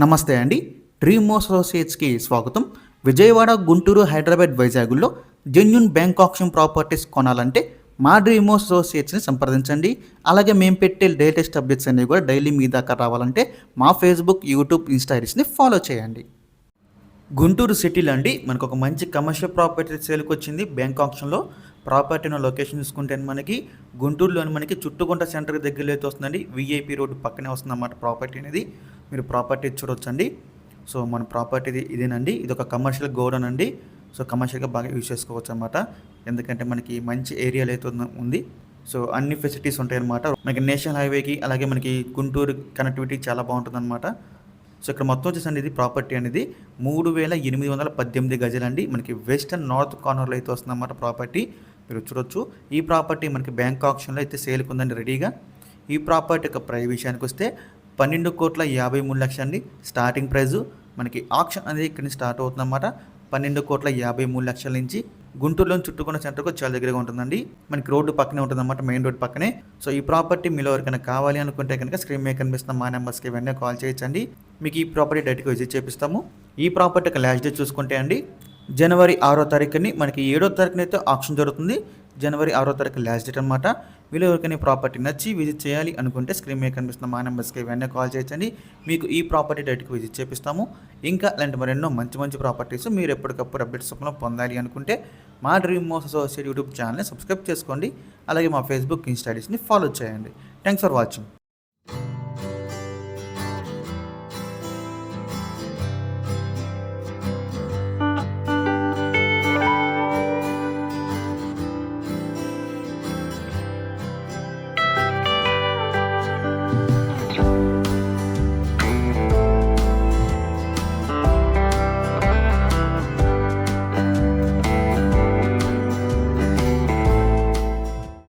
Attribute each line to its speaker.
Speaker 1: నమస్తే అండి. డ్రీమ్ అసోసియేట్స్కి స్వాగతం. విజయవాడ గుంటూరు హైదరాబాద్ వైజాగ్లో జెన్యున్ బ్యాంక్ ఆప్షన్ ప్రాపర్టీస్ కొనాలంటే మా డ్రీమ్ అసోసియేట్స్ని సంప్రదించండి. అలాగే మేము పెట్టే లేటెస్ట్ అప్డేట్స్ అనేవి కూడా డైలీ మీ దాకా రావాలంటే మా ఫేస్బుక్ యూట్యూబ్ ఇన్స్టాగ్రామ్స్ని ఫాలో చేయండి. గుంటూరు సిటీలో అండి మనకు ఒక మంచి కమర్షియల్ ప్రాపర్టీ సేల్కి వచ్చింది బ్యాంక్ ఆప్షన్లో. ప్రాపర్టీ లొకేషన్ చూసుకుంటే మనకి గుంటూరులోని మనకి చుట్టుకుంట సెంటర్ దగ్గరలో అయితే వస్తుందండి. విఐపి రోడ్డు పక్కనే వస్తుంది అన్నమాట ప్రాపర్టీ అనేది. మీరు ప్రాపర్టీ చూడొచ్చండి. సో మన ప్రాపర్టీ ఇదేనండి. ఇది ఒక కమర్షియల్ గోడౌన్ అండి. సో కమర్షియల్గా బాగా యూజ్ చేసుకోవచ్చు అనమాట ఎందుకంటే మనకి మంచి ఏరియాలో అయితే ఉంది. సో అన్ని ఫెసిలిటీస్ ఉంటాయన్నమాట. మనకి నేషనల్ హైవేకి అలాగే మనకి గుంటూరు కనెక్టివిటీ చాలా బాగుంటుంది సో ఇక్కడ మొత్తం వచ్చేసండి ఇది ప్రాపర్టీ అనేది. మూడు వేల ఎనిమిది వందల పద్దెనిమిది గజలండి. మనకి వెస్టర్న్ నార్త్ కార్నర్లో అయితే వస్తుందన్నమాట ప్రాపర్టీ. మీరు చూడొచ్చు. ఈ ప్రాపర్టీ మనకి బ్యాంక్ ఆప్షన్లో అయితే సేల్కి ఉందండి రెడీగా. ఈ ప్రాపర్టీ యొక్క ప్రైస్ విషయానికి వస్తే పన్నెండు కోట్ల యాభై మూడు లక్షలు అండి స్టార్టింగ్ ప్రైజు మనకి ఆప్షన్ అనేది ఇక్కడ నుంచి స్టార్ట్ అవుతుందన్నమాట. పన్నెండు కోట్ల యాభై మూడు లక్షల నుంచి గుంటూరులో చుట్టుకున్న సెంటర్కు చాలా దగ్గరగా ఉంటుందండి. మనకి రోడ్డు పక్కనే ఉంటుందన్నమాట మెయిన్ రోడ్ పక్కనే. సో ఈ ప్రాపర్టీ మీలో ఎవరికైనా కావాలి అనుకుంటే కనుక స్క్రీన్ మీద కనిపిస్తున్న మా నెంబర్స్కి వెంటనే కాల్ చేయొచ్చండి. మీకు ఈ ప్రాపర్టీ డైరెక్ట్గా విజిట్ చేపిస్తాము. ఈ ప్రాపర్టీ యొక్క లాస్ట్ డే చూసుకుంటే అండి జనవరి ఆరో తారీఖుని మనకి ఏడో తారీఖున అయితే ఆప్షన్ జరుగుతుంది. జనవరి ఆరో తారీఖు లాస్ట్ డేట్ అనమాట వీళ్ళు ఎవరికైనా ప్రాపర్టీ నచ్చి విజిట్ చేయాలి అనుకుంటే స్క్రీన్ మీద కనిపిస్తున్న మా నెంబర్స్కి వెంటనే కాల్ చేయండి మీకు ఈ ప్రాపర్టీ డైరెక్ట్గా విజిట్ చేపిస్తాము. ఇంకా అలాంటి మరెన్నో మంచి మంచి ప్రాపర్టీస్ మీరు ఎప్పటికప్పుడు అప్డేట్స్ రూపంలో పొందాలి అనుకుంటే మా డ్రీమ్ మోస్ అసోసియేట్ యూట్యూబ్ ఛానల్ని సబ్స్క్రైబ్ చేసుకోండి. అలాగే మా ఫేస్బుక్ ఇన్స్టాడీస్ని ఫాలో చేయండి. Thanks for watching